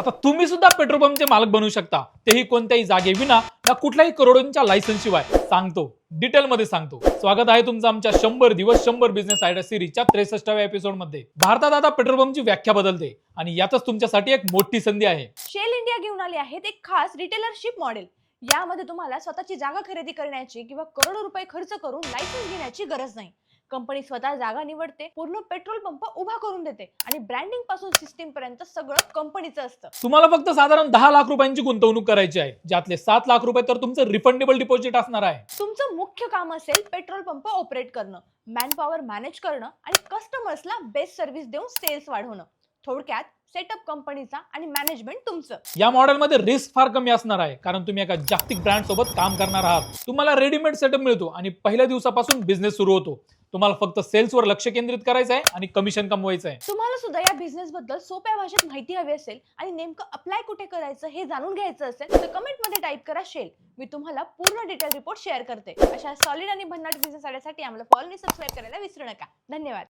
आता तुम्ही सुद्धा पेट्रोल पंपचे मालक बनू शकता. तेही कोणत्याही जागे विना या कुठल्याही करोडोंच्या लायसन्स शिवाय सांगतो. डिटेल मध्ये सांगतो. स्वागत आहे तुमचं आमच्या शंभर दिवस शंभर बिझनेस आयडिया सिरीजच्या त्रेसष्टाव्या एपिसोडमध्ये. भारतात आता पेट्रोल पंपची व्याख्या बदलते आणि यातच तुमच्यासाठी एक मोठी संधी आहे. शेल इंडिया घेऊन आली आहे एक खास रिटेलरशिप मॉडेल यामध्ये तुम्हाला स्वतःची जागा खरेदी करण्याची किंवा करोडो रुपये खर्च करून लायसन्स घेण्याची गरज नाही. कंपनी स्वतः जागा निवडते पूर्ण पेट्रोल पंप उभा करून देते आणि ब्रँडिंगपासून सिस्टीम पर्यंत सगळं कंपनीचं असतं. तुम्हाला फक्त साधारण दहा लाख रुपयांची गुंतवणूक करायची आहे. ज्यातले सात लाख रुपये तर तुमचं रिफंडेबल डिपॉझिट असणार आहे. तुमचं मुख्य काम असेल पेट्रोल पंप ऑपरेट करणं मॅन पॉवर मॅनेज करणं आणि कस्टमर्सला बेस्ट सर्व्हिस देऊन सेल्स वाढवणं. थोडक्यात सेटअप कंपनीचा आणि मॅनेजमेंट तुमचं. या मॉडेलमध्ये रिस्क फार कमी असणार आहे. कारण तुम्ही एका जागतिक ब्रँड सोबत काम करणार आहात. तुम्हाला रेडीमेड सेटअप मिळतो आणि पहिल्या दिवसापासून बिझनेस सुरू होतो. तुम्हाला फक्त सेल्सवर लक्ष केंद्रित करायचं आहे आणि कमिशन कमवायचं आहे. तुम्हाला सुद्धा या बिझनेस बद्दल सोप्या भाषेत माहिती हवी असेल आणि नेमकं अप्लाय कुठे करायचं हे जाणून घ्यायचं असेल तर कमेंटमध्ये टाईप करा शेल मी तुम्हाला पूर्ण डिटेल रिपोर्ट शेअर करते. अशा सॉलिड आणि भन्नाट बिझनेस आल्यासाठी आम्हाला फॉलो आणि सबस्क्राईब करायला विसरू नका. धन्यवाद.